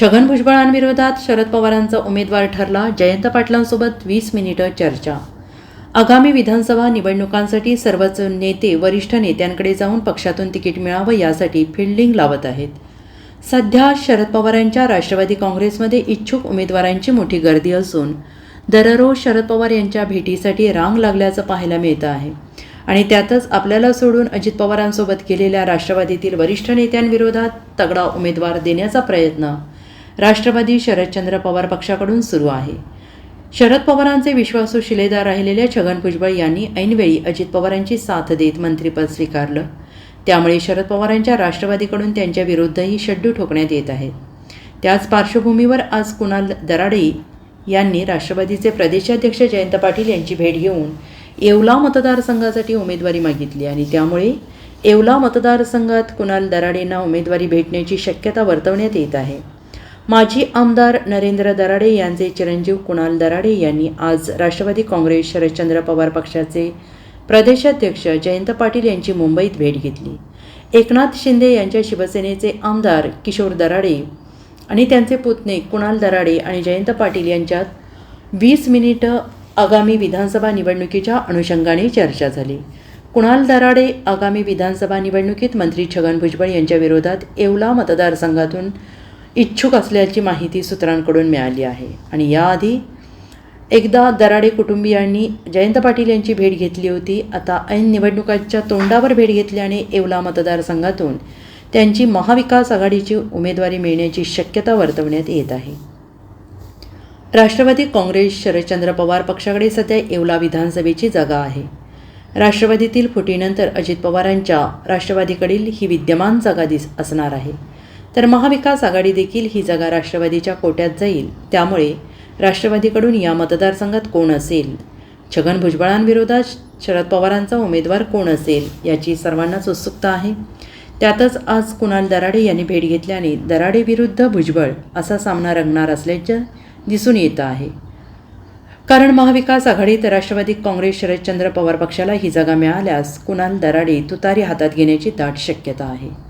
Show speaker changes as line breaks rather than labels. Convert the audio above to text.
छगन भुजबळांविरोधात शरद पवारांचा उमेदवार ठरला जयंत पाटलांसोबत वीस मिनिटं चर्चा. आगामी विधानसभा निवडणुकांसाठी सर्वच नेते वरिष्ठ नेत्यांकडे जाऊन पक्षातून तिकीट मिळावं यासाठी फिल्डिंग लावत आहेत. सध्या शरद पवारांच्या राष्ट्रवादी काँग्रेसमध्ये इच्छुक उमेदवारांची मोठी गर्दी असून दररोज शरद पवार यांच्या भेटीसाठी रांग लागल्याचं पाहायला मिळतं आहे. आणि त्यातच आपल्याला सोडून अजित पवारांसोबत केलेल्या राष्ट्रवादीतील वरिष्ठ नेत्यांविरोधात तगडा उमेदवार देण्याचा प्रयत्न राष्ट्रवादी शरदचंद्र पवार पक्षाकडून सुरू आहे. शरद पवारांचे विश्वासू शिलेदार राहिलेल्या छगन भुजबळ यांनी ऐनवेळी अजित पवारांची साथ देत मंत्रिपद स्वीकारलं. त्यामुळे शरद पवारांच्या राष्ट्रवादीकडून त्यांच्या विरुद्धही शड्डू ठोकण्यात येत आहेत. त्याच पार्श्वभूमीवर आज कुणाल दराडे यांनी राष्ट्रवादीचे प्रदेशाध्यक्ष जयंत पाटील यांची भेट घेऊन येवला मतदारसंघासाठी उमेदवारी मागितली आणि त्यामुळे येवला मतदारसंघात कुणाल दराडेंना उमेदवारी भेटण्याची शक्यता वर्तवण्यात येत आहे. माजी आमदार नरेंद्र दराडे यांचे चिरंजीव कुणाल दराडे यांनी आज राष्ट्रवादी काँग्रेस शरदचंद्र पवार पक्षाचे प्रदेशाध्यक्ष जयंत पाटील यांची मुंबईत भेट घेतली. एकनाथ शिंदे यांच्या शिवसेनेचे आमदार किशोर दराडे आणि त्यांचे पुतणे कुणाल दराडे आणि जयंत पाटील यांच्यात वीस मिनिटं आगामी विधानसभा निवडणुकीच्या अनुषंगाने चर्चा झाली. कुणाल दराडे आगामी विधानसभा निवडणुकीत मंत्री छगन भुजबळ यांच्या विरोधात येवला मतदारसंघातून इच्छुक असल्याची माहिती सूत्रांकडून मिळाली आहे. आणि याआधी एकदा दराडे कुटुंबियांनी जयंत पाटील यांची भेट घेतली होती. आता ऐन निवडणुकांच्या तोंडावर भेट घेतल्याने येवला मतदारसंघातून त्यांची महाविकास आघाडीची उमेदवारी मिळण्याची शक्यता वर्तवण्यात येत आहे. राष्ट्रवादी काँग्रेस शरदचंद्र पवार पक्षाकडे सध्या येवला विधानसभेची जागा आहे. राष्ट्रवादीतील फुटीनंतर अजित पवारांच्या राष्ट्रवादीकडील ही विद्यमान जागा दिस असणार आहे. तर महाविकास आघाडी देखील ही जागा राष्ट्रवादीच्या कोट्यात जाईल. त्यामुळे राष्ट्रवादीकडून या मतदारसंघात कोण असेल? छगन भुजबळांविरोधात शरद पवारांचा उमेदवार कोण असेल याची सर्वांनाच उत्सुकता आहे. त्यातच आज कुणाल दराडे यांनी भेट घेतल्याने दराडे विरुद्ध भुजबळ असा सामना रंगणार असल्याचं दिसून येतं आहे. कारण महाविकास आघाडीत राष्ट्रवादी काँग्रेस शरदचंद्र पवार पक्षाला ही जागा मिळाल्यास कुणाल दराडे तुतारी हातात घेण्याची दाट शक्यता आहे.